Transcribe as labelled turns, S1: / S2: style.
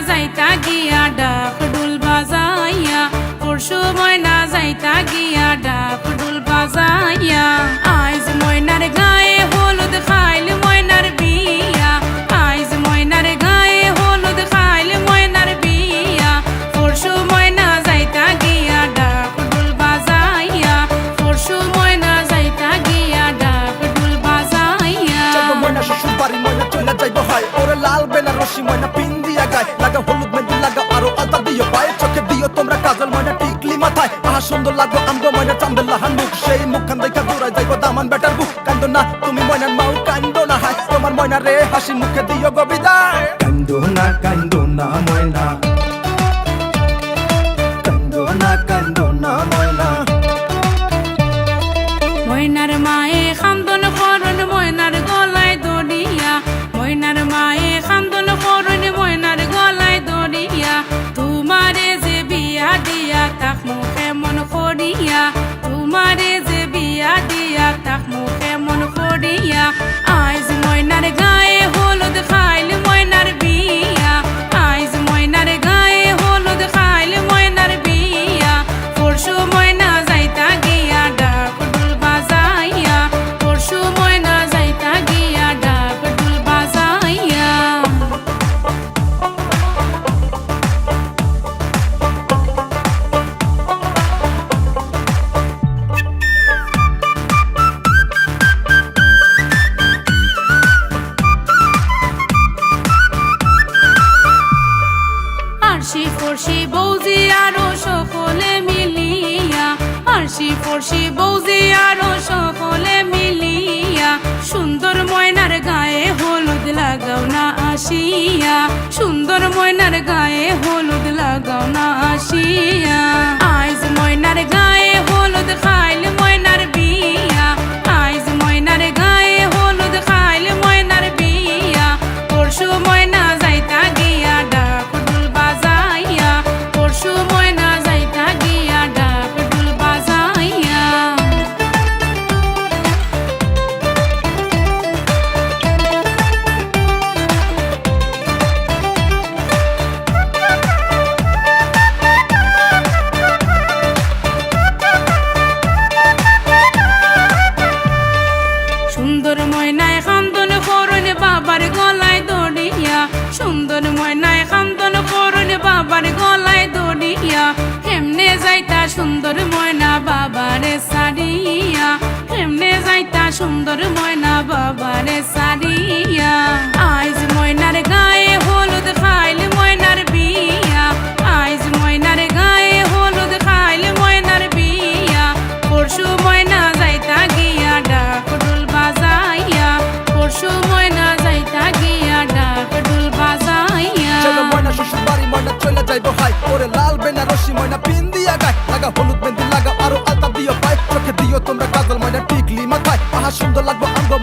S1: যাইতা গিয়া ডাক ডুল বাজাইয়া পরশু ময়না যাইতা গিয়া ডাক ডুল বাজাইয়া আইজ ময়নার গায়ে হলুদ খাইল ময়নার বিয়া আইজ ময়নার গায়ে হলুদ খাইল ময়নার বিয়া পরশু ময়না যাইতা গিয়া ডাক ডুল বাজাইয়া পরশু ময়না যাইতা গিয়া ডাক ডুল বাজাইয়া ময়না
S2: শ্বশুর বাড়ি ময়না চলে যাইব হয় ওরে লাল বেলা রশি ময়না পিন গায় লাগা হলুদ, মেহেন্দি লাগা আরও আদা দিও পায়ে। চোখে দিও তোমরা কাজল, ময়না, টিকলি মাথায়। আহা, সুন্দর লাগো আমগো ময়না চান্দের লাহান মুখ। সেই মুখখান দেখা দূরাই যাইবো দামান বেটার বুক। কান্দো না, তুমি ময়নার মাও কান্দো না। হায়, তোমার ময়না রে হাসি মুখে দিও গো
S1: আরশি ফরশি বৌজি আরও সকলে মিলিয়া, সুন্দর ময়নার গায়ে হলুদ লাগাও না আসিয়া, সুন্দর ময়নার গায়ে হলুদ লাগাও না আসিয়া। আইজ ময়নার গায়ে হলুদ খাইল যাইতা সুন্দর ময়না বাবারে সারিয়া। আইজ ময়নার গায়ে হলুদ খাইল ময়নার বিয়া। আইজ ময়নার গায়ে হলুদ খাইল ময়নার বিয়া। পরশু ময়না যাইতা গিয়া ডাক ডুল বাজাইয়া। পরশু ময়না যাইতা গিয়া ডাক ডুল বাজাইয়া। চলো ময়না
S2: শ্বশুর বাড়ি ময়না চলে যাইবো, হাই। ওরে লাল বেনা রশি ময়না পিন দিয়া গায়, লাগা হলুদ সুন্দর লাগবো আমগো